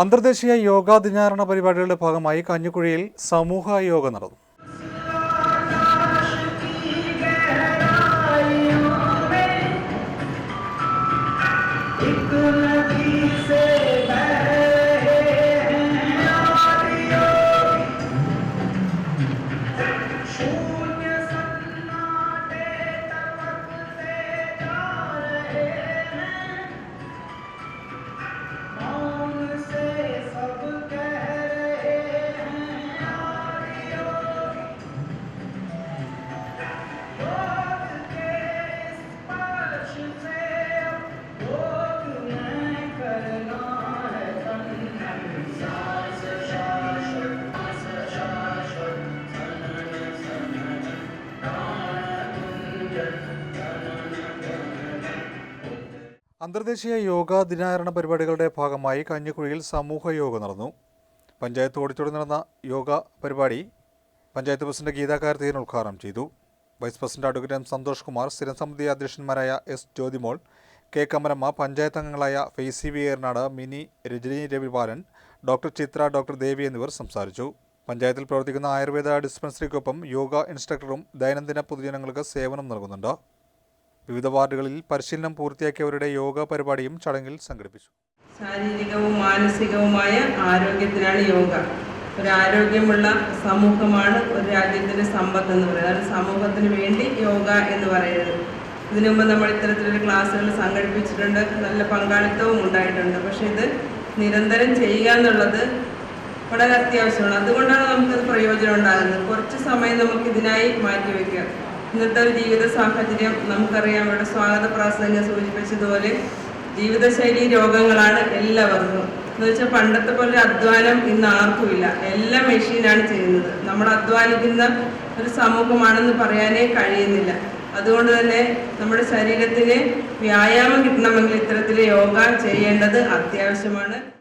അന്തർദേശീയ യോഗാ ദിനാചരണ പരിപാടികളുടെ ഭാഗമായി കഞ്ഞിക്കുഴിയിൽ സമൂഹ യോഗ നടന്നു. അന്തർദേശീയ യോഗാ ദിനാചരണ പരിപാടികളുടെ ഭാഗമായി കഞ്ഞിക്കുഴിയിൽ സമൂഹ യോഗ നടന്നു. പഞ്ചായത്ത് ഓടിച്ചോടി നടന്ന യോഗ പരിപാടി പഞ്ചായത്ത് പ്രസിഡന്റ് ഗീതാകാരതീരൻ ഉദ്ഘാടനം ചെയ്തു. Vice president advocate M Santhosh Kumar സ്ഥിരം സമിതി അധ്യക്ഷന്മാരായ എസ് ജ്യോതിമോൾ കെ കമരമ്മ പഞ്ചായത്ത് അംഗങ്ങളായ Faizy V Ernad Mini Rajani Ravipalan doctor Chithra doctor Devi എന്നിവർ സംസാരിച്ചു. പഞ്ചായത്തിൽ പ്രവർത്തിക്കുന്ന ആയുർവേദ ഡിസ്പെൻസറിക്കൊപ്പം യോഗ ഇൻസ്ട്രക്ടറും ദൈനംദിന പൊതുജനങ്ങൾക്ക് സേവനം നൽകുന്നുണ്ട്. വിവിധ വാർഡുകളിൽ പരിശീലനം പൂർത്തിയാക്കിയവരുടെ യോഗ പരിപാടിയും ചടങ്ങിൽ സംഘടിപ്പിച്ചു. ശാരീരികവും മാനസികവുമായ ആരോഗ്യത്തിനാണ് യോഗ. ഒരു ആരോഗ്യമുള്ള സമൂഹമാണ് ഒരു രാജ്യത്തിന്റെ സമ്പത്ത് എന്ന് പറയുന്നത്. അതായത് സമൂഹത്തിന് വേണ്ടി യോഗ എന്ന് പറയുന്നത്. ഇതിനു മുമ്പ് നമ്മൾ ഇത്തരത്തിലൊരു ക്ലാസ്സുകൾ സംഘടിപ്പിച്ചിട്ടുണ്ട്. നല്ല പങ്കാളിത്തവും ഉണ്ടായിട്ടുണ്ട്. പക്ഷേ ഇത് നിരന്തരം ചെയ്യുക എന്നുള്ളത് വളരെ അത്യാവശ്യമാണ്. അതുകൊണ്ടാണ് നമുക്കത് പ്രയോജനം ഉണ്ടാകുന്നത്. കുറച്ച് സമയം നമുക്ക് ഇതിനായി മാറ്റിവെക്കുക. ഇന്നത്തെ ജീവിത സാഹചര്യം നമുക്കറിയാം. ഇവിടെ സ്വാഗത പ്രാസംഗം സൂചിപ്പിച്ചതുപോലെ ജീവിതശൈലി രോഗങ്ങളാണ് എല്ലാവർക്കും. എന്ന് വെച്ചാൽ പണ്ടത്തെ പോലെ അധ്വാനം ഇന്ന് ആർക്കുമില്ല. എല്ലാം മെഷീനാണ് ചെയ്യുന്നത്. നമ്മൾ അധ്വാനിക്കുന്ന ഒരു സമൂഹമാണെന്ന് പറയാനേ കഴിയുന്നില്ല. അതുകൊണ്ട് തന്നെ നമ്മുടെ ശരീരത്തിന് വ്യായാമം കിട്ടണമെങ്കിൽ ഇത്തരത്തിൽ യോഗ ചെയ്യേണ്ടത് അത്യാവശ്യമാണ്.